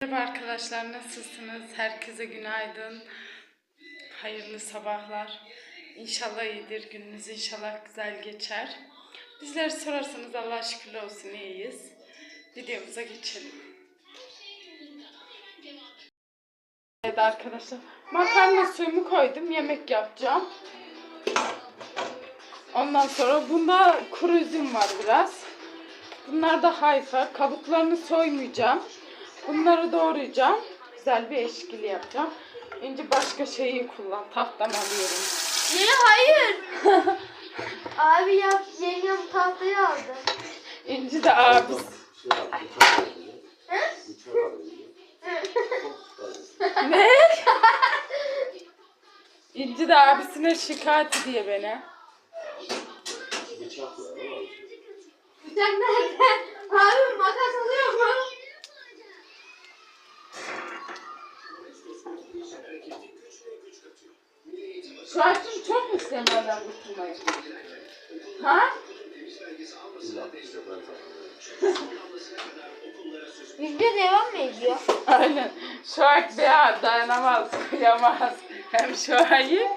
Merhaba arkadaşlar nasılsınız? Herkese günaydın. Hayırlı sabahlar. İnşallah iyidir. Gününüz inşallah güzel geçer. Bizleri sorarsanız Allah şükürler olsun iyiyiz. Videomuza geçelim. Evet arkadaşlar. Makarna suyumu koydum. Yemek yapacağım. Ondan sonra bunda kuru üzüm var biraz. Bunlar da hayfa. Kabuklarını soymayacağım. Bunları doğrayacağım. Güzel bir eşkili yapacağım. Önce başka şeyi kullan. Tahtam alıyorum. Ne? Hayır. Abi yap, yengem tahtayı aldı. İnci de abi. ne? İnci de abisine şikayet ediyor beni. Bıçak nerede? Abi makas An bir dayanamaz, kıyamaz. Hem şu ayı.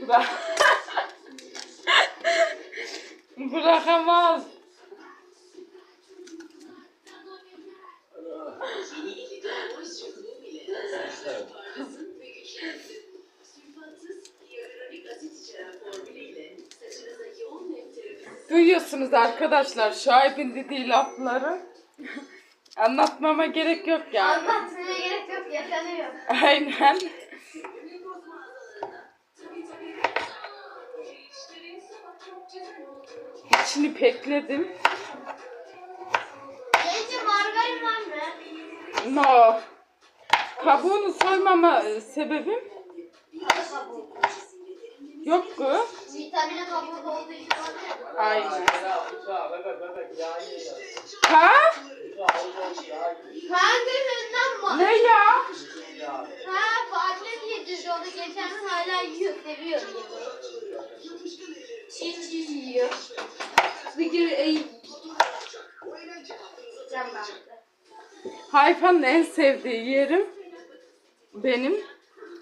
Bırak. Bırakamaz. Duyuyorsunuz arkadaşlar Şuayb'in dediği lafları. Anlatmama gerek yok yani. Anlatmaya gerek yok, yaşanıyor. Aynen. İçini pekledim. Bence margarin var mı? No. Kabuğunu soymama e, sebebim Kabuğu. yok ki. Vitamine kabuğu olduğu için var ya. Aynen. Ha? Ne ya? Ha Fatih yedirdi onu geçen gün hala yiyor, seviyor. Çiğ çiğ yiyor. Bir gün eğip. Can. Hayfanın en sevdiği yerim benim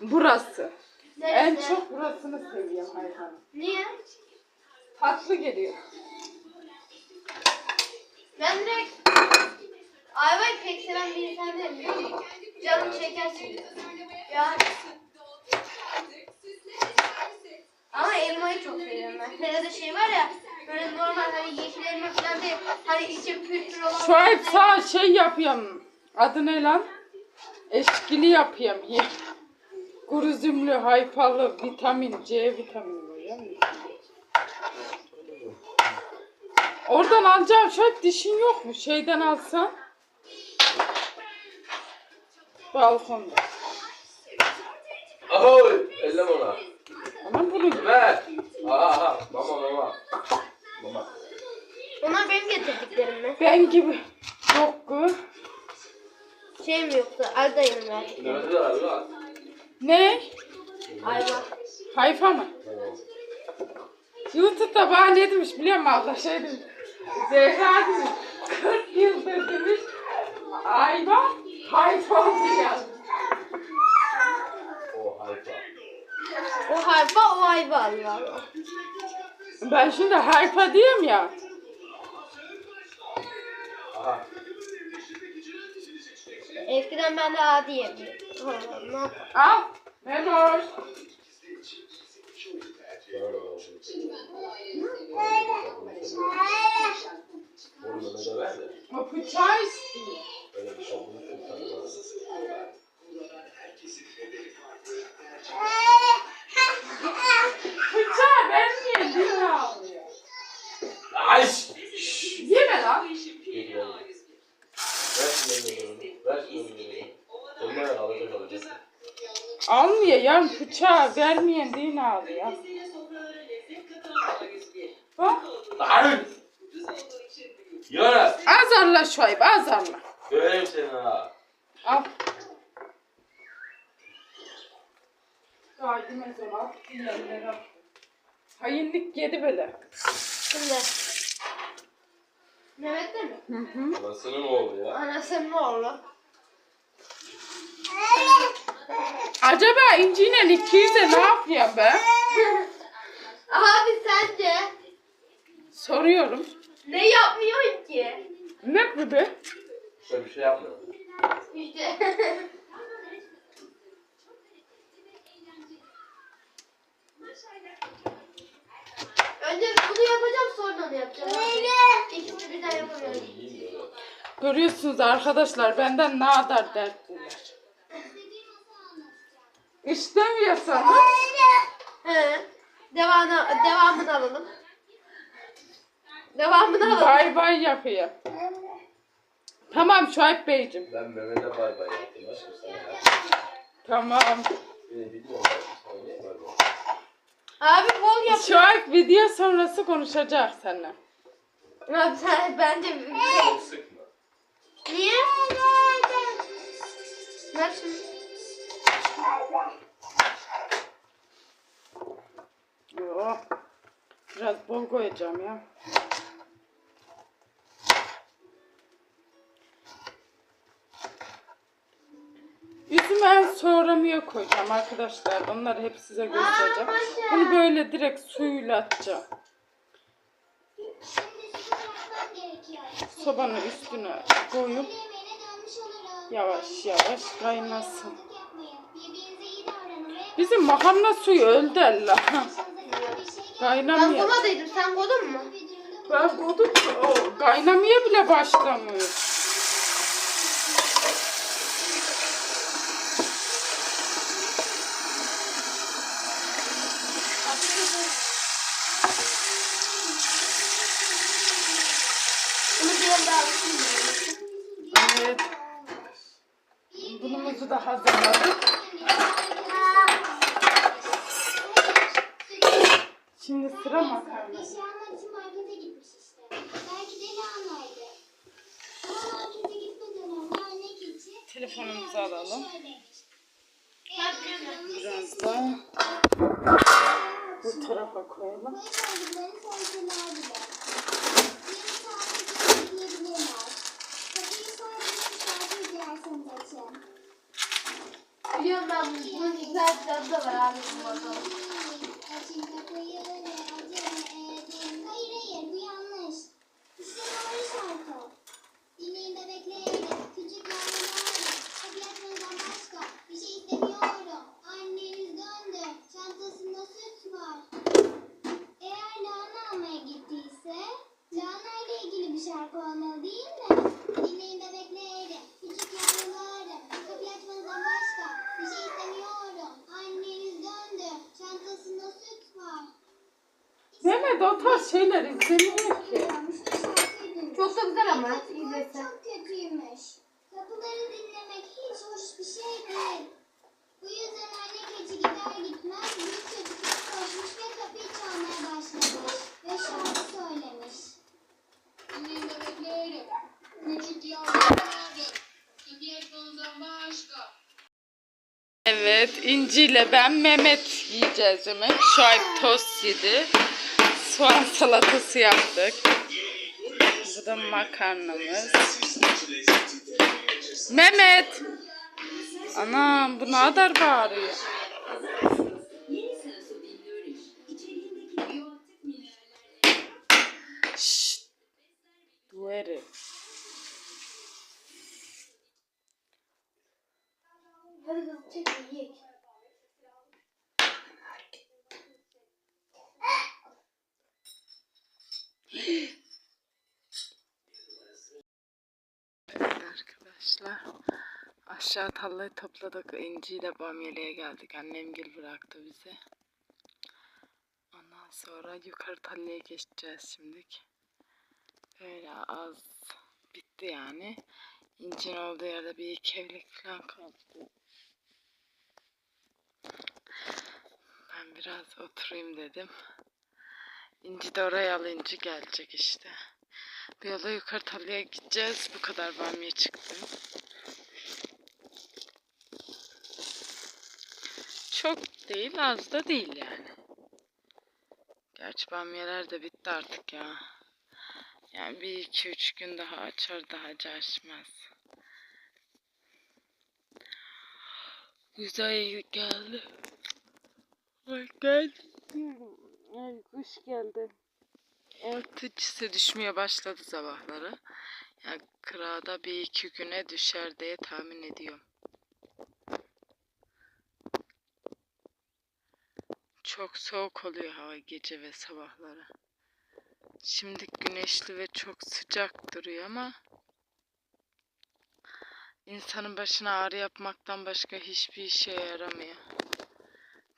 burası. En Neresi? çok burasını seviyorum hayvanın. Niye? Tatlı geliyor. Ben direkt ayvayı pek seven bir insan değilim. Canım çekersin. Ya. Ama elmayı çok seviyorum ben. Nerede şey var ya böyle normal hani yeşil elma falan değil. Hani içi pür pür olan. Şu an sağ şey yapıyorum. Adı ne lan? Eşkili yapıyorum. Kuru üzümlü, hayfalı, vitamin, C vitamini ya. Oradan alacağım şöyle dişin yok mu? Şeyden alsan. Balkonda. Ahoy! Ellem ona. Ama bunu Ömer! Aha aha. Mama mama. Mama. Onlar benim getirdiklerim mi? ben gibi yok ki. Şey mi yoksa Aldayım ver. Nerede lan? Ne? Ayva. Hayfa mı? YouTube'da bana ne demiş biliyor musun abla? Şey demiş. Zehra demiş. 40 yıldır demiş. Ayva oldu yazmış. O hayfa. O harfa o ayva Allah. Ben şimdi hayfa diyeyim ya. Aha. Eskiden ben de A yapayım? Al. Memoş. O bıçağı istiyor. Öyle bir şey Ay! Yeme lan. Ver şunu elini. Ver şunu elini. Elini alacak alacak. Almıyor ya bıçağı vermeyen diye ağlıyor. Bak. Ay! Yürü! Azarla Şuayb azarla. Göreyim seni ha. Al. Kaydım o zaman. Yerlere. Hayinlik yedi böyle. Şimdi Mehmet de mi? Hı hı. Anasının oğlu ya. Anasının oğlu. Acaba İnci'yle ikiyize ne yapıyor be? Abi sence Soruyorum. ne yapmıyorsun ki? Ne gibi? İşte bir şey yapmıyor. İşte. Önce bunu yapacağım sonra onu yapacağım. İkisini birden yapamıyorum. İyi böyle. Görüyorsunuz arkadaşlar benden ne kadar dertliler. İstemiyorsanız He. Devamını, devamını alalım. Devamını alalım. bay bay yapıyor. Tamam Şuayb Beyciğim. Ben Mehmet'e bay bay yaptım. Başka sana ya. Tamam. Beni bay? Abi bol yap. Şuayb video sonrası konuşacak seninle. Abi sen bence Çok sıkma. Niye? Ver şunu. Yo. Biraz bol koyacağım ya. Üzümü en sonramıya koyacağım arkadaşlar. Onları hep size göstereceğim. Bunu böyle direkt suyuyla atacağım. Sobanın üstüne koyup yavaş yavaş kaynasın. Bizim makarna suyu öldü Allah. Ben Kaynamıyor. Sen kodun mu? Ben koydum o kaynamaya bile başlamıyor. Bunu biraz daha Evet. Bunumuzu da hazırladık. Şimdi sıra makarna. Eşyalar için markete gitmiş işte. Belki de lahanaydı. Ama markete gitmeden önce örnek için Telefonumuzu alalım. demiş. Biraz da bu tarafa koyalım. Biliyorum ben bunu. Bunun güzel bir tadı da var abi bu. Açın kapıyı ne acele edin. Hayır hayır bu yanlış. İşte doğru şarkı. Dinleyin bebeklerim. Küçük yavrularım. Kapıyı açmanızdan başka bir şey istemiyorum. Anneniz döndü. Çantasında süt var. Eğer lahana almaya gittiyse lahana ile ilgili bir şarkı olmalı değil mi? Dinleyin bebeklerim. Küçük yavrularım. Kapıyı açmanızdan başka bir şey istemiyorum. Anneniz döndü. Çantasında süt var. Mehmet o tarz şeyler izlemiyor ki. Çok da güzel ama. İzlese. çok kötüymüş. Kapıları dinlemek hiç hoş bir şey değil. Bu yüzden anne keçi gider gitmez büyük çocuklar koşmuş ve kapıyı çalmaya başlamış. Ve şarkı söylemiş. Dinleyin bebeklerim. Küçük yavrularım. Kapıyı açmanızdan başka. Evet İnci ile ben Mehmet yiyeceğiz yemek. Şuayb tost yedi. Soğan salatası yaptık. Bu da makarnamız. Mehmet. Anam bu ne kadar bağırıyor. Şşt. Hadi kız çek yiyek. Evet arkadaşlar. Aşağı tarlayı topladık. İnci ile bamyeliğe geldik. Annem gel bıraktı bizi. Ondan sonra yukarı tarlaya geçeceğiz şimdilik. Böyle az bitti yani. İncin olduğu yerde bir iki evlilik falan kaldı. Ben biraz oturayım dedim. İnci de oraya alınca gelecek işte. Bir yola yukarı tarlaya gideceğiz. Bu kadar bamya çıktı. Çok değil, az da değil yani. Gerçi bamyalar da bitti artık ya. Yani bir iki üç gün daha açar daha açmaz. Güzel geldi. Ay geldi. Ay kuş geldi. Ortıcısı düşmeye başladı sabahları. Yani kırada bir iki güne düşer diye tahmin ediyorum. Çok soğuk oluyor hava gece ve sabahları. Şimdi güneşli ve çok sıcak duruyor ama insanın başına ağrı yapmaktan başka hiçbir işe yaramıyor.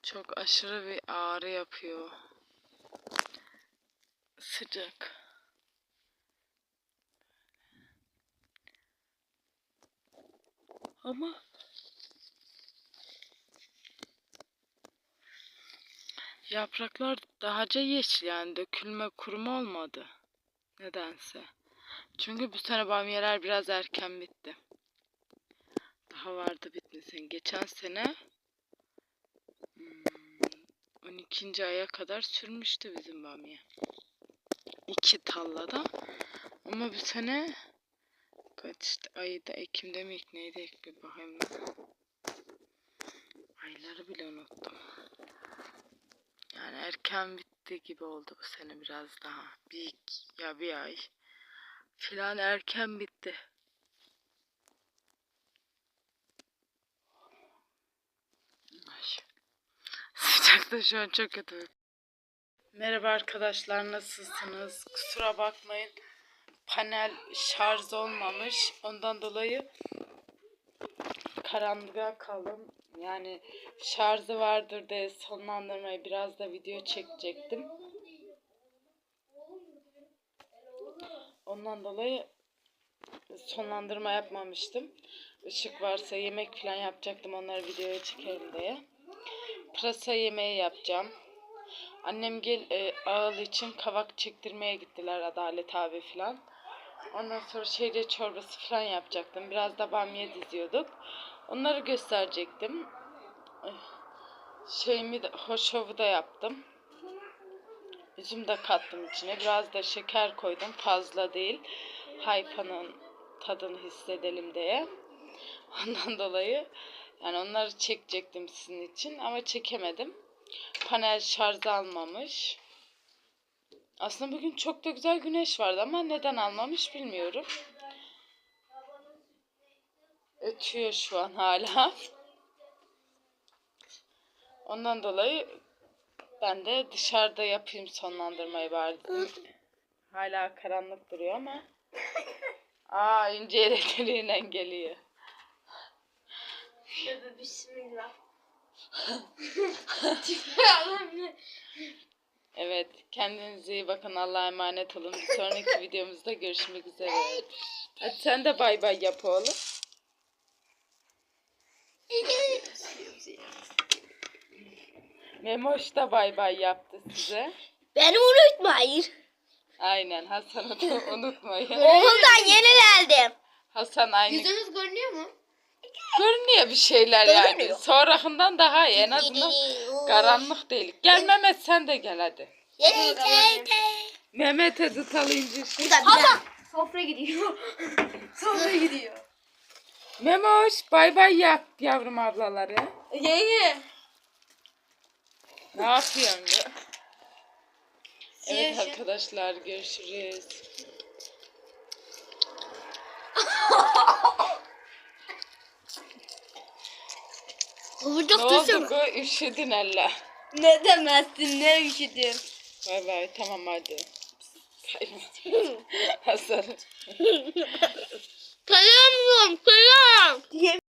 Çok aşırı bir ağrı yapıyor. Sıcak. Ama yapraklar dahaca yeşil yani dökülme kuruma olmadı. Nedense. Çünkü bu sene bamyeler biraz erken bitti. Daha vardı bitmesin. Geçen sene hmm, 12. aya kadar sürmüştü bizim bamya. İki tallada. Ama bu sene kaç ayda Ekim'de mi neydi bir bakayım. Ayları bile unuttum. Yani erken bitti gibi oldu bu sene biraz daha. Bir ya bir ay filan erken bitti. Ay. Sıcakta şu an çok kötü. Merhaba arkadaşlar nasılsınız? Kusura bakmayın. Panel şarj olmamış. Ondan dolayı karanlığa kaldım. Yani şarjı vardır diye sonlandırmayı biraz da video çekecektim. Ondan dolayı sonlandırma yapmamıştım. Işık varsa yemek falan yapacaktım onları videoya çekerim diye. Pırasa yemeği yapacağım. Annem gel e, ağıl için kavak çektirmeye gittiler Adalet abi falan. Ondan sonra şehriye çorbası falan yapacaktım. Biraz da bamya diziyorduk. Onları gösterecektim. Şeyimi de, hoşovu da yaptım. Üzüm de kattım içine. Biraz da şeker koydum. Fazla değil. Hayfanın tadını hissedelim diye. Ondan dolayı yani onları çekecektim sizin için ama çekemedim. Panel şarj almamış. Aslında bugün çok da güzel güneş vardı ama neden almamış bilmiyorum. Ötüyor şu an hala. Ondan dolayı ben de dışarıda yapayım sonlandırmayı bari. Hala karanlık duruyor ama. Aa ince elektriğiyle geliyor. Tövbe bismillah. Evet kendinize iyi bakın Allah'a emanet olun. Bir sonraki videomuzda görüşmek üzere. Hadi sen de bay bay yap oğlum. Memoş da bay bay yaptı size. Beni unutmayın. Aynen Hasan'ı da unutmayın. Okuldan yeni geldim. Hasan aynı Yüzünüz görünüyor mu? görünüyor bir şeyler yani. Görünüyor. Sonrakından daha iyi en azından karanlık değil. Gel Mehmet sen de gel hadi. Mehmet'e tutalıyınca şey. Hasan. Sofra gidiyor. Sofra gidiyor. Memoş bay bay yap yavrum ablaları. Yenge. Ne yapıyorsun be? Evet arkadaşlar görüşürüz. Ne oldu bu? Üşüdün Allah. Ne demezsin ne üşüdüm. Bay bay tamam hadi. Bay Selam diyorum